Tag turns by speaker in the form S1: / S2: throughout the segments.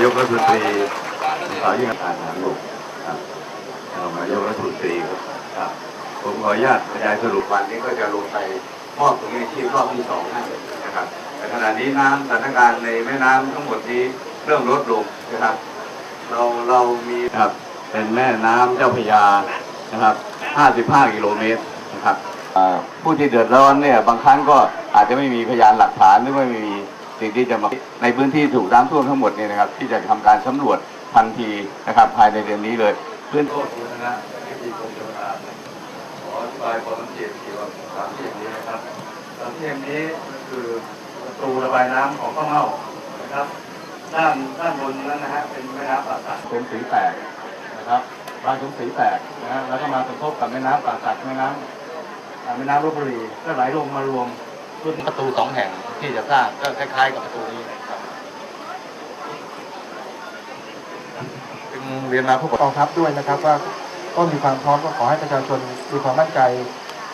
S1: ายกรัฐมนตรีสาวยิ่งอ่านนะลูกครับรองนายกรัฐมนตรีครับ ผมขออนุญาตบรรยายสรุปวันนี้ก็จะลงไปมอบตรงนี้ที่รอบที่สองนะครับแต่ขณะนี้น้ำสถานการณ์ในแม่น้ำทั้งหมดนี้เริ่มลดลงนะครับ เราเรามีครับเป็นแม่น้ำเจ้าพระยานะครับ 55 กิโลเมตรนะครับผู้ที่เดือดร้อนเนี่ยบางครั้งก็อาจจะไม่มีพยานหลักฐานหรือไม่มี สิ่งที่จะมาในพื้นที่ถูกน้ำท่วมทั้งหมดเนี่ยนะครับ ที่จะทำการสำรวจทันทีนะครับ ภายในเดือนนี้เลยพื้นโทษนะที่กรมชลประทานขออธิบายความสังเกตเกี่ยวกับสามที่อย่างนี้นะครับสามที่อย่างนี้ก็คือประตูระบายน้ำของข้าวเม่านะครับ ด้านด้านบนนั้นนะฮะเป็นแม่น้ำป่าสักเป็นสีแตกนะครับบางเป็นสีแตกนะฮะแล้วก็มากระทบกับแม่น้ำป่าสักแม่น้ำอ่าแม่น้ำลบบุรีก็ไหลลงมารวมรุ่นประตูสองแห่ง ที่จะสร้างก็คล้าย ๆ กับประตูนี้ครับจึงเรียนมาผู้ปก
S2: กองทัพด้วยนะครับ ว่าก็มีความพร้อมก็ขอให้ประชาชนมีความมั่นใจ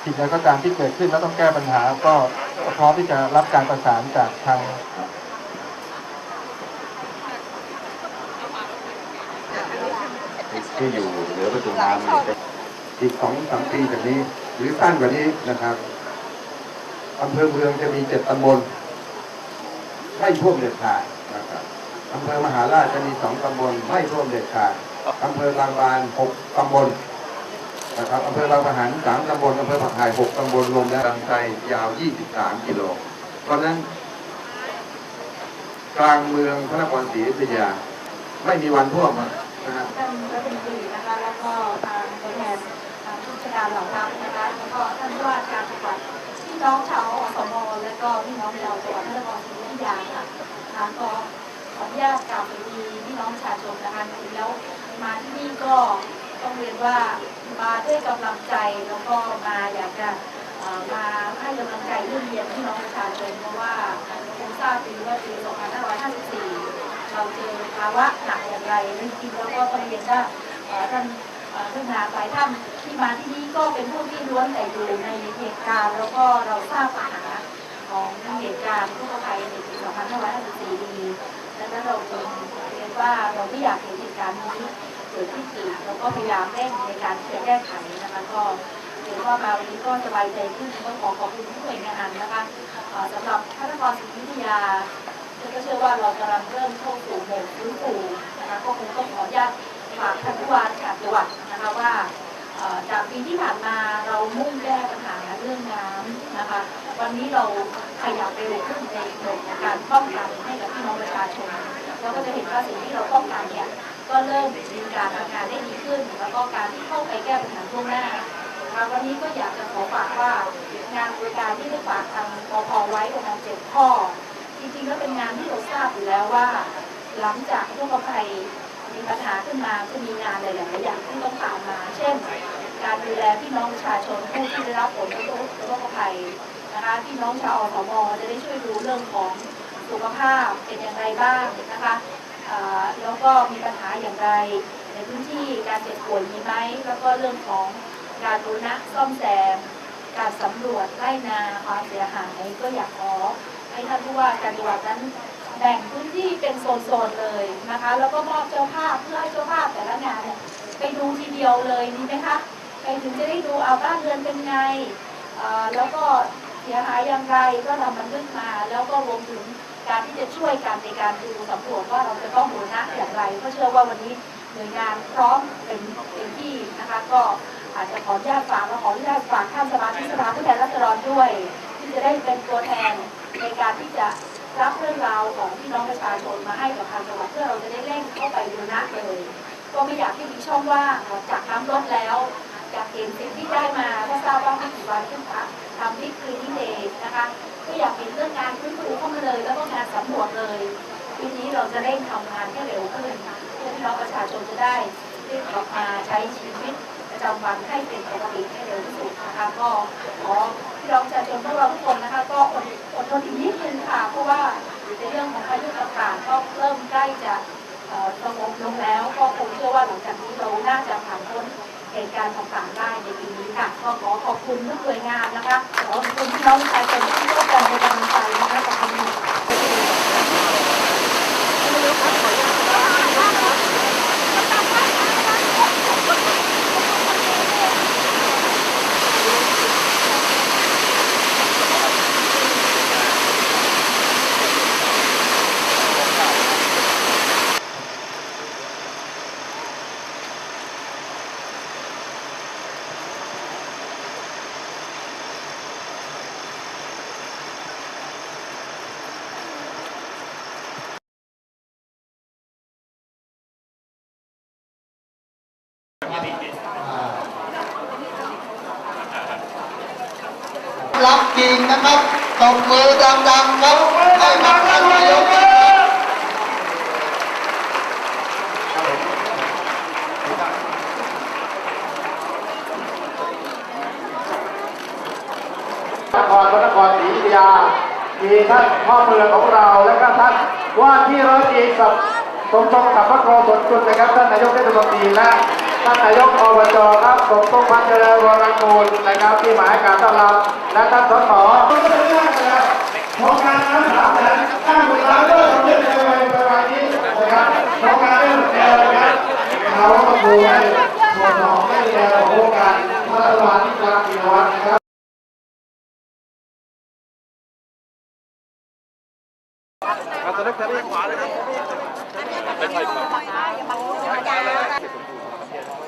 S2: สิ่งใดก็ตามที่เกิดขึ้นแล้วต้องแก้ปัญหา ก็พร้อมที่จะรับการประสานจากทาง
S1: ที่อยู่เหนือประตูน้ำนี่เป็น
S2: อีกสองสามปีจากนี้ หรือสั้นกว่านี้นะครับอำเภอเมืองจะมีเจ็ดตำบล ไม่ท่วมเด็ดขาดนะครับอำเภอมหาราชจะมีสองตำบลไม่ท่วมเด็ดขาดอำเภอบางบานหกตำบลนะครับอำเภอบางปะหันสามตำบลอำเภอผักไห่หกตำบลรวมแล้วลำไส้ยาวยี่สิบสามกิโลเพราะนั้นกลางเมืองพระนครศรีอยุธยา ไม่มีวันท่วมอะนะฮะ
S3: ท่านรัฐมนตรีนะคะแล้วก็ทางตัวแทนผู้จัดการเหล่าทัพนะคะแล้วก็ แล้วมาที่นี่ก็ต้องเรียนว่ามาด้วยกำลังใจแล้วก็มาอยากจะมาให้กำลังใจเรื่องเรียนพี่น้องประชาชนเพราะว่าคงทราบดีว่าปี 2554 เราเจอภาวะหนักอย่างไรจริงๆแล้วก็ต้องเรียนว่าท่านเอ่อท่านนาฝ่ายท่านที่มาที่นี่ก็เป็นผู้ที่ล้วนแต่อยู่ในเหตุการณ์แล้วก็เราทราบปัญหาของเหตุการณ์ทุกภัยในปี 2554 ดีดังนั้นเราจึงเรียน ว่าเราไม่อยากเห็นเหตุการณ์นี้เกิดขึ้นอีกเราก็พยายามเร่งในการที่จะแก้ไขนะคะก็เรียนว่ามาวันนี้ก็สบายใจขึ้นก็ขอขอบคุณทุกหน่วยงานนะคะสำหรับพระนครศรีอยุธยาก็เชื่อว่าเรากำลังเริ่มเข้าสู่โหมดฟื้นฟูนะคะก็คงต้องขออนุญาตฝากท่านผู้ว่าราชการจังหวัดนะคะว่าจากปีที่ผ่านมาเรามุ่งแก้ปัญหาเรื่องน้ำนะคะ วันนี้เราขยับเร็วขึ้นในหมดของการป้องกันให้กับพี่น้องประชาชน เราก็จะเห็นว่าสิ่งที่เราป้องกันเนี่ยก็เริ่มมีการทำงานได้ดีขึ้น แล้วก็การที่เข้าไปแก้ปัญหาล่วงหน้านะคะวันนี้ก็อยากจะขอฝากว่างานบริการที่ได้ฝากทางปพไว้ประมาณเจ็ดข้อ จริงๆแล้วเป็นงานที่เราทราบอยู่แล้วว่า หลังจากที่กภัยมีปัญหาขึ้นมาก็มีงานหลายๆอย่างที่ต้องตามมา เช่น การดูแลพี่น้องประชาชนผู้ที่ได้รับผลกระทบจากโรคภัยนะคะพี่น้องชาวอสมจะได้ช่วยดูเรื่องของ สุขภาพเป็นอย่างไรบ้างนะคะแล้วก็มีปัญหาอย่างไร ในพื้นที่การเจ็บป่วยมีไหมแล้วก็เรื่องของการบูรณะซ่อมแซม การสำรวจไร่นาความเสียหายก็อยากขอให้ท่านผู้ว่าการจังหวัดนั้นแบ่งพื้นที่เป็นโซนๆเลยนะคะ แล้วก็มอบเจ้าภาพเพื่อให้เจ้าภาพแต่ละงานเนี่ยไปดูทีเดียวเลยดีไหมคะไปถึงจะได้ดูเอาบ้านเรือนเป็นไงแล้วก็เสียหายอย่างไรก็นำมันขึ้นมา แล้วก็รวมถึง การที่จะช่วยกันในการดูสำรวจว่าเราจะต้องบูรณะอย่างไรก็เชื่อว่าวันนี้หน่วยงานพร้อมเป็นเต็มที่นะคะก็อาจจะขออนุญาตฝากและขออนุญาตฝากท่านสมาชิกสภาผู้แทนราษฎรด้วย ที่จะได้เป็นตัวแทนในการที่จะรับเรื่องราวของพี่น้องประชาชนมาให้กับทางจังหวัดเพื่อเราจะได้เร่งเข้าไปบูรณะเลย ก็ไม่อยากให้มีช่องว่างหลังจากน้ำลดแล้ว อยากเห็นสิ่งที่ได้มาถ้าทราบว่าไม่กี่วันขึ้นคะทำพิธีนิเดชนะคะก็อยากเห็นเรื่องงานฟื้นฟูเข้ามาเลย แล้วก็งานสำรวจเลยทีนี้เราจะเร่งทำงานให้เร็วขึ้นเพื่อพี่น้องประชาชนจะได้รีบกลับมาใช้ชีวิตประจำวันให้เป็นปกติให้เร็วที่สุดนะคะก็ขอพี่น้องประชาชนพวกเราทุกคนนะคะ ก็อดอดทนอีกนิดนึงค่ะเพราะว่าในเรื่องของพายุต่างๆก็เริ่มใกล้จะสงบลงแล้ว ก็คงเชื่อว่าหลังจากนี้เราน่าจะผ่าน เหตุการณ์ต่างๆได้ในปีนี้ค่ะก็ขอขอบคุณทุกหน่วยงานนะคะขอบคุณพี่น้องประชาชนที่ร่วมกันเป็นกำลังใจนะคะขอบคุณ
S4: รับจริงนะครับตบมือดังๆครับให้กับท่านนายกนครับ
S5: นครพระนครศรีอยุธยามีท่านพ่อเมืองของเราและก็ท่านว่าที่ร้อยเอกสับสมทรงกับพระโกศลจุดนะครับท่านนายกเทศมนตรีและ ท่านนายกอบจครับสมทรงพันเจริญวรกูลนะครับที่หมายการต้อนรับและท่านสสโครงการน้ำสามแสนห้าหมื่นล้านก็สำเร็จในวันในวันนี้นะครับโครงการได้หมดแล้วนะครับเราก็ดูในส่วนของได้แนวของโครงการพัฒนาที่กลางปีนวัฒน์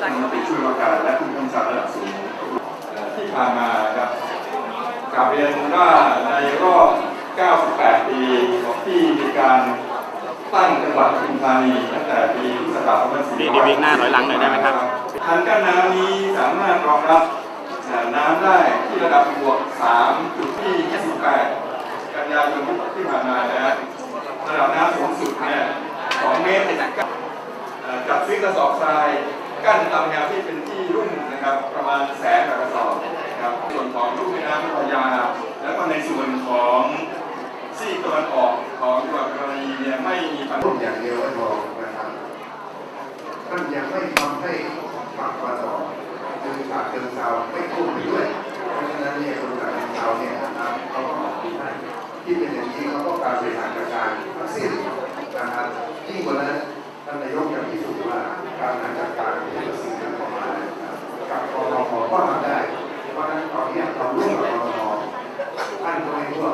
S6: ช่วยว่าการและผู้กำกับระดับสูงที่ผ่านมาครับกลับเรียนว่าในรอบ 98 ปีที่มีการตั้งจังหวัดปทุมธานีตั้งแต่ปีพุทธศักราช2400
S7: ดีดีวิ่งหน้าถอยหลังหน่อยได้ไหมครับ
S6: คันกั้นน้ำนี้สามารถรองรับน้ำได้ที่ระดับบวก3จุดที่28กันยายนที่ผ่านมานะฮะระดับน้ำสูงสุดเนี่ย2เมตรจับซิกกระสอบทราย กั้นตามแนวที่เป็นที่รุ่มนะครับ ประมาณแสนกว่ากระสอบนะครับส่วนของลูกแม่น้ำพระยา แล้วก็ในส่วนของซีกตะวันออกของจังหวัดกรีเนี่ยไม่มีปัญ
S2: พู
S6: หา
S2: อย่างเดียวไม่พอนะครับท่านยังไม่ทำให้ ก็ทำได้ เพราะฉะนั้นตอนนี้เราร่วมกับกรมท่านก็ไม่ท่วม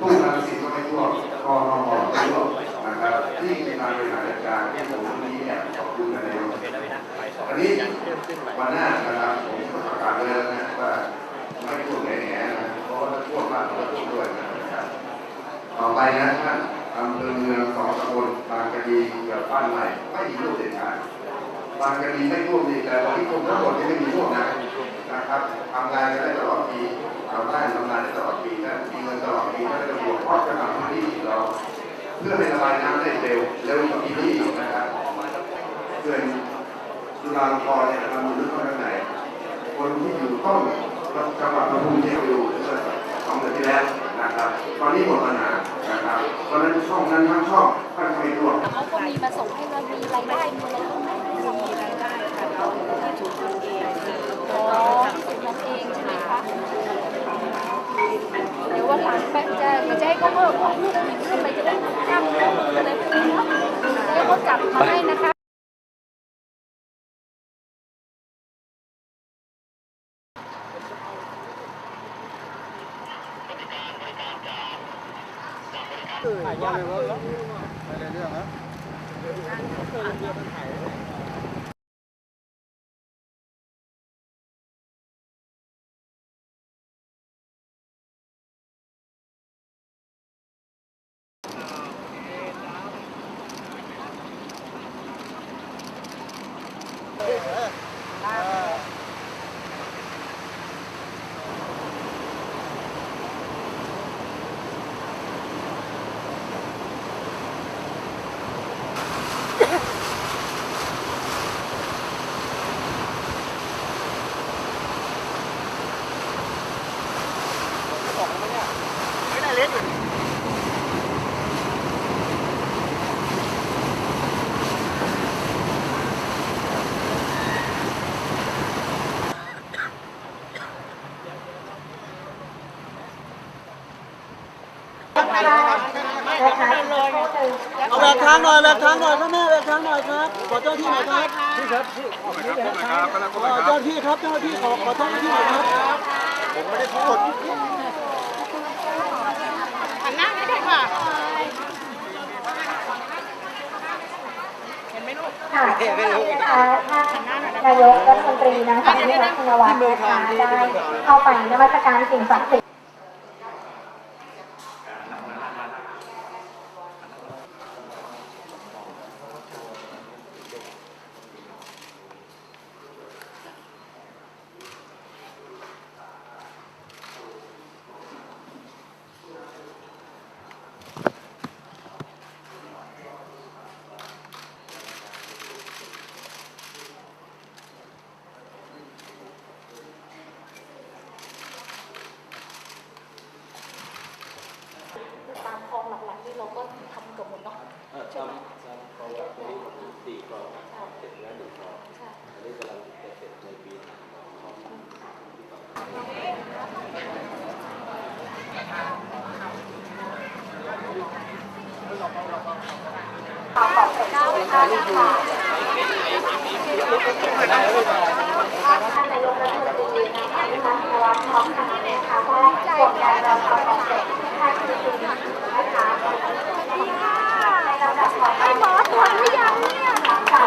S2: ตู้รังสิตก็ไม่ท่วมกรนก็ไม่ทั่วนะครับที่มีการบริหารจัดการที่ผมวันนี้เนี่ยขอบคุณนายกอันนี้วันหน้านะครับผมประกาศไว้แล้วนะว่าไม่ทั่วแง่ๆนะเพราะว่าถ้าทั่วมากก็ท่วด้วยนะครับต่อไปนะท่านอำเภอเมืองสองตำบลบางกะดีกับบ้านใหม่ไม่มีรูปเด็ดขาดบางกะดีไม่ท่วมดีแต่วันที่ท่วมทั้งหมดยังไม่มีท่วมนะ นะครับทำงานกันได้ตลอดปีชาวบ้านทำงานได้ตลอดปีนะมีเงินตลอดปีไม่ได้บวกเพราะจะทำพื้นที่เรา เพื่อให้ระบายน้ำได้เร็วเร็วกว่าปีนี้อีกนะครับเพื่อนจุฬาลงกรณ์เนี่ยมันอยู่ลึกเข้าข้างในคนที่อยู่ต้องจังหวัดปทุมเนี่ยอยู่เมื่อสองเดือนที่แล้วนะครับ ตอนนี้หมดปัญหานะครับ ตอนนั้นช่องนั้นทั้งช่องท่านไม่รวม
S8: เขาก็มีมาส่งให้เรามีรายได้มีอะไรบ้างไหมมีรายได้ค่ะเราที่ถูกทำเองอ๋อที่ถูกทำเองใช่ไหมคะ เดี๋ยววันหลังแป๊บจะจะให้เขาเพิ่มพวกลูกหญิงขึ้นไปจะได้กล้ามเนื้อมืออะไรพวกนี้เนาะจะให้เขาจับมาให้นะคะ
S5: ค
S9: แบกทางหน่อยแบกทางหน่อยครับแม่แบกทางหน่อยครับ ขอเจ้าหน้าที่หน่อยครับพี่ครับเจ้าหน้าที่ครับเจ้าหน้าที่ขอขอเจ้าหน้าที่หน่อยครับผมไม่ได้พูด
S10: หันหน้าไม่ได้ค่ะ
S11: ค่ะนะคะท่านนายกรัฐมนตรีนางสาวยิ่งรักชินวัตรนะคะได้เข้าไปนมัสการสิ่งศักดิ์สิทธิ์ ตามคลองหลักๆที่เราก็ทำเกับหมดเนาะใช่ไหม ท่านนายรัฐมนตรีนะคะที่มาในวันพร้อมกันนะคะก็กดการเราทำของเสร็จท่านคือคุณนะคะในลำดับต่อไปหมอตรวจหรือยังเนี่ยค่ะ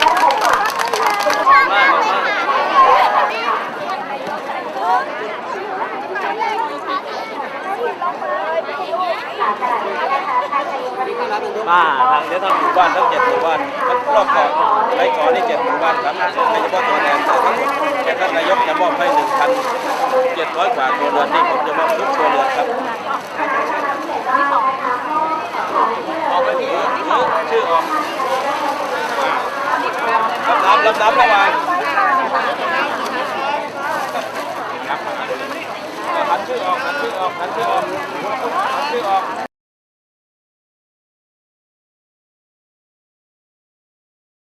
S11: และผมค่ะค่ะขณะนี้นะคะท่านนายกรัฐมนตรี
S9: มาทางเดี๋ยวทางหมู่ บ้านทั้งเจ็ดหมู่บ้านรอบเกาะไรเกาะนี่เจ็ดหมู่บ้านครับไม่เฉพาะตัวแทนแต่ทั้งหมดแต่ท่านนายกจะมอบให้หนึ่งพันเจ็ดร้อยกว่าครัวเรือนนี่ผมจะมอบทุกครัวเรือนครับออกไปที่ชื่อออกลำดับลำดับระหว่างครับหันชื่อออกหันชื่อออกหันชื่อออก